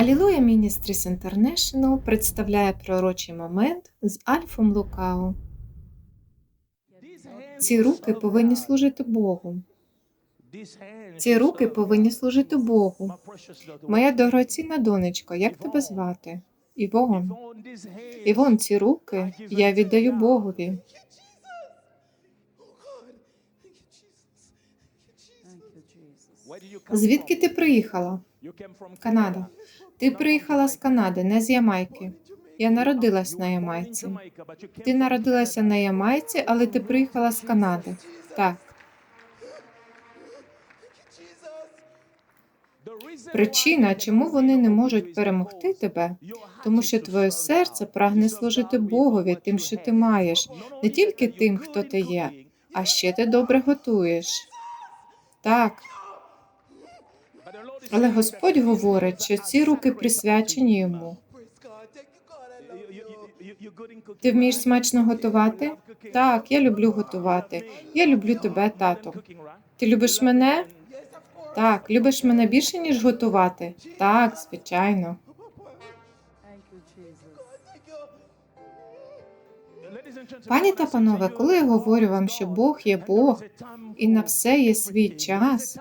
Алілуя Ministries International представляє пророчий момент з Альфом Лукау. Ці руки повинні служити Богу. Ці руки повинні служити Богу. Моя дорогоцінна донечко, як тебе звати? Івон. Івон, ці руки я віддаю Богові. Звідки ти приїхала? Канада. Ти приїхала з Канади, не з Ямайки. Я народилась на Ямайці. Ти народилася на Ямайці, але ти приїхала з Канади. Так. Причина, чому вони не можуть перемогти тебе, тому що твоє серце прагне служити Богові тим, що ти маєш, не тільки тим, хто ти є, а ще ти добре готуєш. Так, але Господь говорить, що ці руки присвячені йому. Ти вмієш смачно готувати? Так, я люблю готувати. Я люблю тебе, тато. Ти любиш мене? Так, любиш мене більше, ніж готувати? Так, звичайно. Пані та панове, коли я говорю вам, що Бог є Бог, і на все є свій час,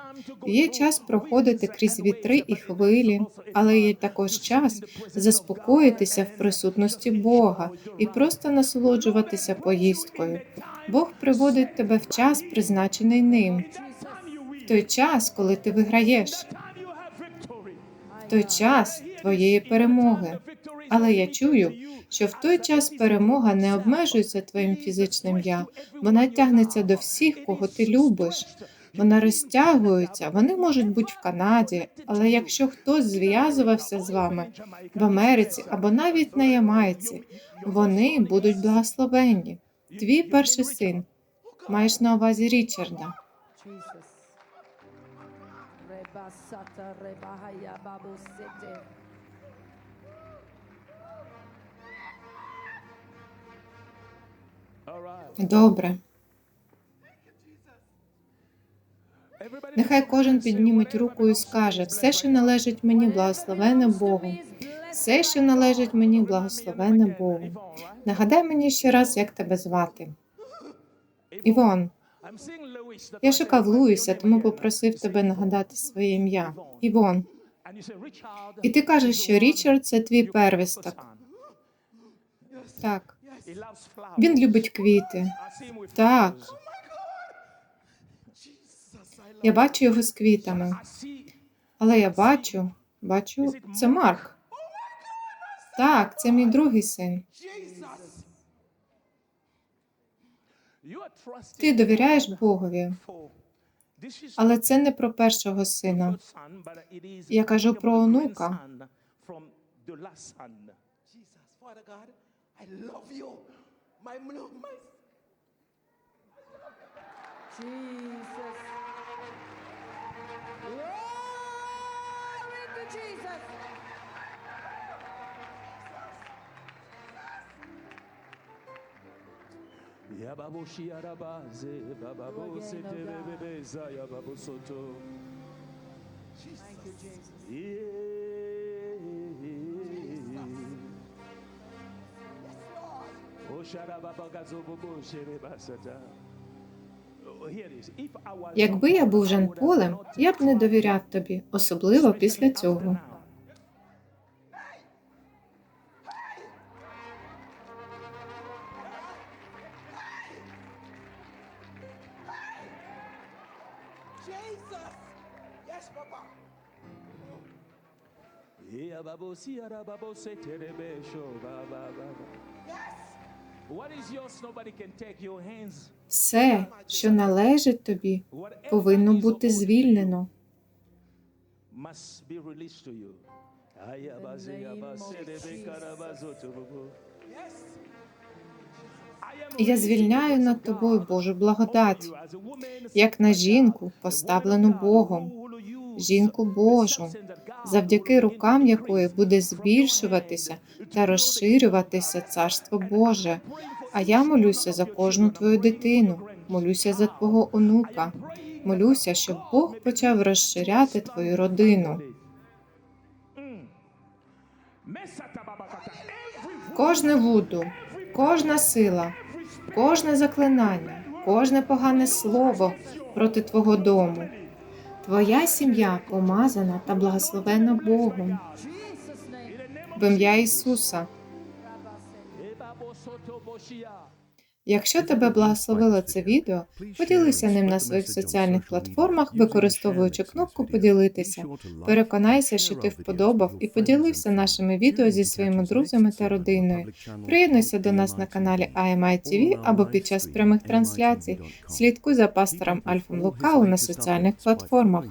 є час проходити крізь вітри і хвилі, але є також час заспокоїтися в присутності Бога і просто насолоджуватися поїздкою. Бог приводить тебе в час, призначений ним, в той час, коли ти виграєш, в той час твоєї перемоги. Але я чую, що в той час перемога не обмежується твоїм фізичним я, вона тягнеться до всіх, кого ти любиш. Вона розтягується, вони можуть бути в Канаді, але якщо хтось зв'язувався з вами в Америці або навіть на Ямайці, вони будуть благословенні. Твій перший син. Маєш на увазі Річарда. Jesus. Rebasata rebahaya babu Добре. Нехай кожен підніметь руку і скаже: все, що належить мені, благословене Богу. Все, що належить мені, благословене Богу. Нагадай мені ще раз, як тебе звати. Івон, я шукав Луїса, тому попросив тебе нагадати своє ім'я. Івон. І ти кажеш, що Річард це твій первісток. Так. Він любить квіти. Так. Я бачу його з квітами. Але я бачу, бачу, це Марк. Так, це мій другий син. Ти довіряєш Богові, але це не про першого сина. Я кажу про онука. I love you. My, my. Jesus. Glory to Jesus. Yababoshi arabaze bababo oh, sete bebeza yababosoto. Jesus. Thank you, Jesus. Yeah. Якби я був Жан Полем, я б не довіряв тобі, особливо після цього. Jesus. Yes, Papa. What is Все, що належить тобі, повинно бути звільнено. Я звільняю над тобою Божу благодать, як на жінку, поставлену Богом, жінку Божу, завдяки рукам якої буде збільшуватися та розширюватися Царство Боже. А я молюся за кожну твою дитину, молюся за твого онука, молюся, щоб Бог почав розширяти твою родину. Кожне вуду, кожна сила, кожне заклинання, кожне погане слово проти твого дому. Твоя сім'я помазана та благословена Богом в ім'я Ісуса. Якщо тебе благословило це відео, поділися ним на своїх соціальних платформах, використовуючи кнопку Поділитися. Переконайся, що ти вподобав і поділився нашими відео зі своїми друзями та родиною. Приєднуйся до нас на каналі IMI TV або під час прямих трансляцій. Слідкуй за пастором Альфом Лукау на соціальних платформах.